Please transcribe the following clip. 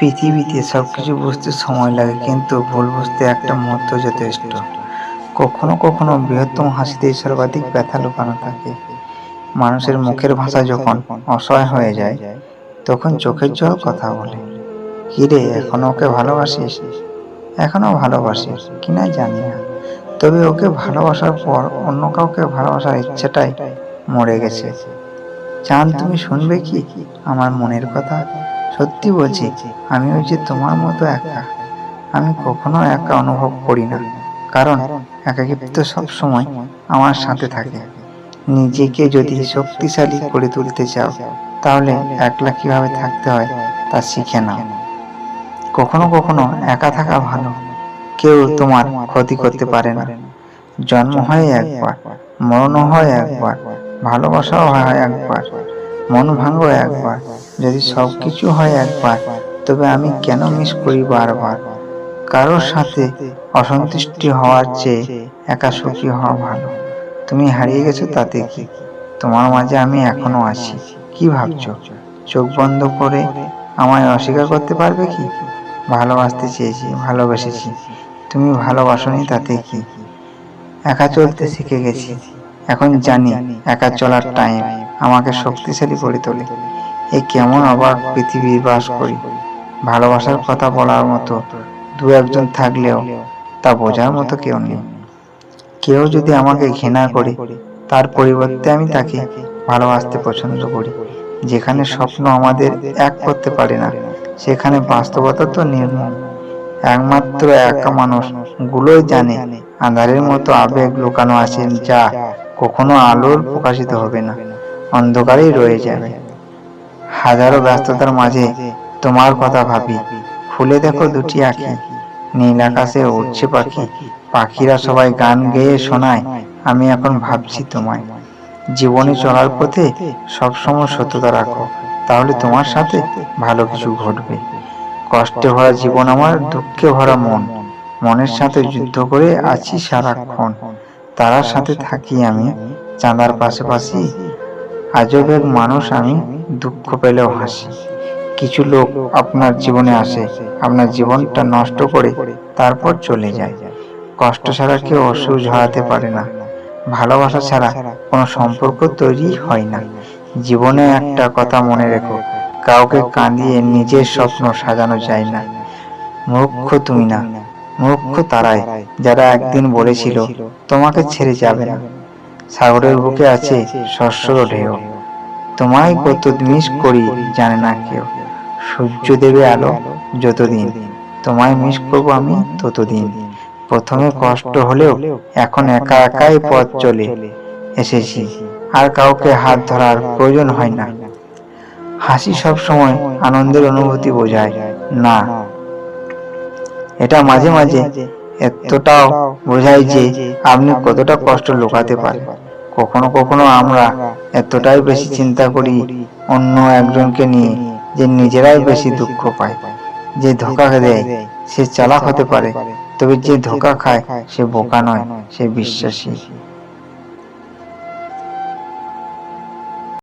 পৃথিবীতে সব কিছু বুঝতে সময় লাগে, কিন্তু ভুল বুঝতে একটা মুহূর্ত যথেষ্ট। কখনো কখনো বৃহত্তম হাসিতে সর্বাধিক ব্যথা লুকানো থাকে। মানুষের মুখের ভাষা যখন অসহায় হয়ে যায়, তখন চোখের জল কথা বলে। কিরে এখনও ওকে ভালোবাসিস? এখনও ভালোবাসিস কিনা জানি না। তবে ওকে ভালোবাসার পর অন্য কাউকে ভালোবাসার ইচ্ছাটাই মরে গেছে। চান তুমি শুনবে কি? আমার মনের কথা সত্যি বলছি, আমি ওই যে তোমার মতো একা, আমি কখনো একা অনুভব করি না। কারণ একাকিত্ব সব সময় আমার সাথে থাকে। নিজেকে যদি শক্তিশালী করে তুলতে চাও, তাহলে একলা কীভাবে থাকতে হয় তা শিখে নাও। কখনো কখনো একা থাকা ভালো। কেউ তোমার ক্ষতি করতে পারে না। জন্ম হয় একবার, মরণও হয় একবার, ভালোবাসাও হয় একবার। মন ভাঙ্গ একবার। যদি সব কিছু হয় একবার, তবে আমি কেন মিস করি বারবার কারোর সাথে অসন্তুষ্টি হওয়ার চেয়ে একা সুখী হওয়া ভালো। তুমি হারিয়ে গেছো তাতে কি তোমার মাঝে আমি এখনও আছি। কি ভাবছ? চোখ বন্ধ করে আমায় অস্বীকার করতে পারবে কি? ভালোবাসতে চেয়েছি, ভালোবেসেছি। তুমি ভালোবাসনি তাতে কি একা চলতে শিখে গেছি। এখন জানি একা চলার টাইম আমাকে শক্তিশালী করে তোলে। এ কেমন অবাক পৃথিবী বাস করি। ভালোবাসার কথা বলার মতো দু একজন থাকলেও তা বোঝার মতো কেউ নেই। কেউ যদি আমাকে ঘৃণা করে, তার পরিবর্তে আমি তাকে ভালোবাসতে পছন্দ করি। যেখানে স্বপ্ন আমাদের এক করতে পারে না, সেখানে বাস্তবতা তো নির্মম। একমাত্র একা মানুষ গুলোই জানে আঁধারের মতো আবেগ লুকানো আছে যা কখনো আলোর প্রকাশিত হবে না। অন্ধকারেই রয়ে যাবে হাজারো ব্যস্ততার মাঝে তোমার কথা ভাবি। খুলে দেখো দুটি আঁখি, নীল আকাশে উঠছে পাখি। পাখিরা সবাই গান গেয়ে শোনায়, আমি এখন ভাবছি তোমায়। জীবনে চলার পথে সবসময় সত্যতা রাখো, তাহলে তোমার সাথে ভালো কিছু ঘটবে। কষ্টে ভরা জীবন আমার, দুঃখে ভরা মন। মনের সাথে যুদ্ধ করে আছি সারাক্ষণ। তারার সাথে থাকি আমি, চাঁদার পাশাপাশি আজব এক মানুষ আমি দুঃখ পেলেও হাসি। কিছু লোক আপনার জীবনে আসে, আপনার জীবনটা নষ্ট করে তারপর চলে যায়। কষ্ট ছাড়া কেউ অসুখ ঝরাতে পারে না। ভালোবাসা ছাড়া কোনো সম্পর্ক তৈরি হয় না। জীবনে একটা কথা মনে রেখো, কাউকে কাঁদিয়ে নিজের স্বপ্ন সাজানো যায় না। মূর্খ তুমি না, মূর্খ তারাই, যারা একদিন বলেছিল, তোমাকে ছেড়ে যাবে না। সাগরের বুকে আছে শস্যর ঢেউ। তোমায় কত মিস করি জানে না কেউ। সূর্য দেবে আলো যতদিন। তোমায় মিস করব আমি ততদিন। প্রথমে কষ্ট হলেও এখন একা একাই পথ চলে। এসেছি। আর কাউকে হাত ধরার প্রয়োজন হয় না। হাসি সব সময় আনন্দের অনুভূতি বোঝায়। না। এটা মাঝে মাঝে এতটাও বোঝায় যে আপনি কতটা কষ্ট লুকাতে পারেন। কখনো কখনো আমরা এতটাই বেশি চিন্তা করি অন্য একজনকে নিয়ে যে নিজেরাই বেশি দুঃখ পায়। যে ধোকা দেয়, সে চালাক হতে পারে, তবে যে ধোকা খায়, সে বোকা নয়, সে বিশ্বাসী।